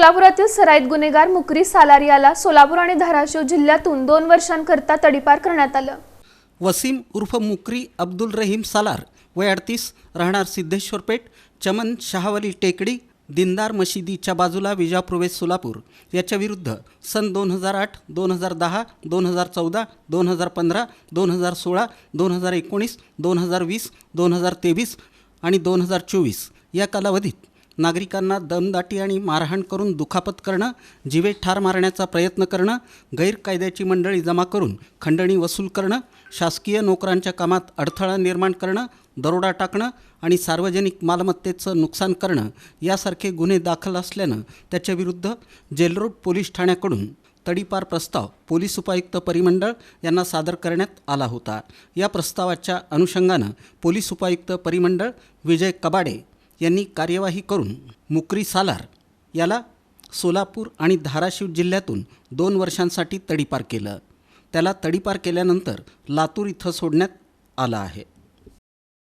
सोलापुरातील सराईत गुन्हेगार मुकरी सालार याला सोलापूर आणि धाराशिव जिल्ह्यातून दोन वर्षांकरता तडीपार करण्यात आलं. वसीम उर्फ मुकरी अब्दुल रहीम सालार वय अडतीस राहणार सिद्धेश्वर पेठ चमन शहावली टेकडी दिनदार मशिदीच्या बाजूला विजापूर सोलापूर. याच्याविरुद्ध सन दोन हजार आठ दोन हजार दहा दोन हजार चौदा दोन हजार पंधरा दोन हजार सोळा दोन हजार एकोणीस दोन हजार वीस दोन हजार तेवीस आणि दोन हजार चोवीस या कालावधीत नागरिकांना दमदाटी आणि मारहाण करून दुखापत करणं जिवे ठार मारण्याचा प्रयत्न करणं गैरकायद्याची मंडळी जमा करून खंडणी वसूल करणं शासकीय नोकरांच्या कामात अडथळा निर्माण करणं दरोडा टाकणं आणि सार्वजनिक मालमत्तेचं नुकसान करणं यासारखे गुन्हे दाखल असल्यानं त्याच्याविरुद्ध जेलरोड पोलीस ठाण्याकडून तडीपार प्रस्ताव पोलीस उपायुक्त परिमंडळ यांना सादर करण्यात आला होता. या प्रस्तावाच्या अनुषंगानं पोलीस उपायुक्त परिमंडळ विजय कबाडे यांनी कार्यवाही करून मुकरी सालार याला सोलापूर आणि धाराशिव जिल्ह्यातून दोन वर्षांसाठी तडीपार केलं. त्याला तडीपार केल्यानंतर लातूर इथं सोडण्यात आलं आहे.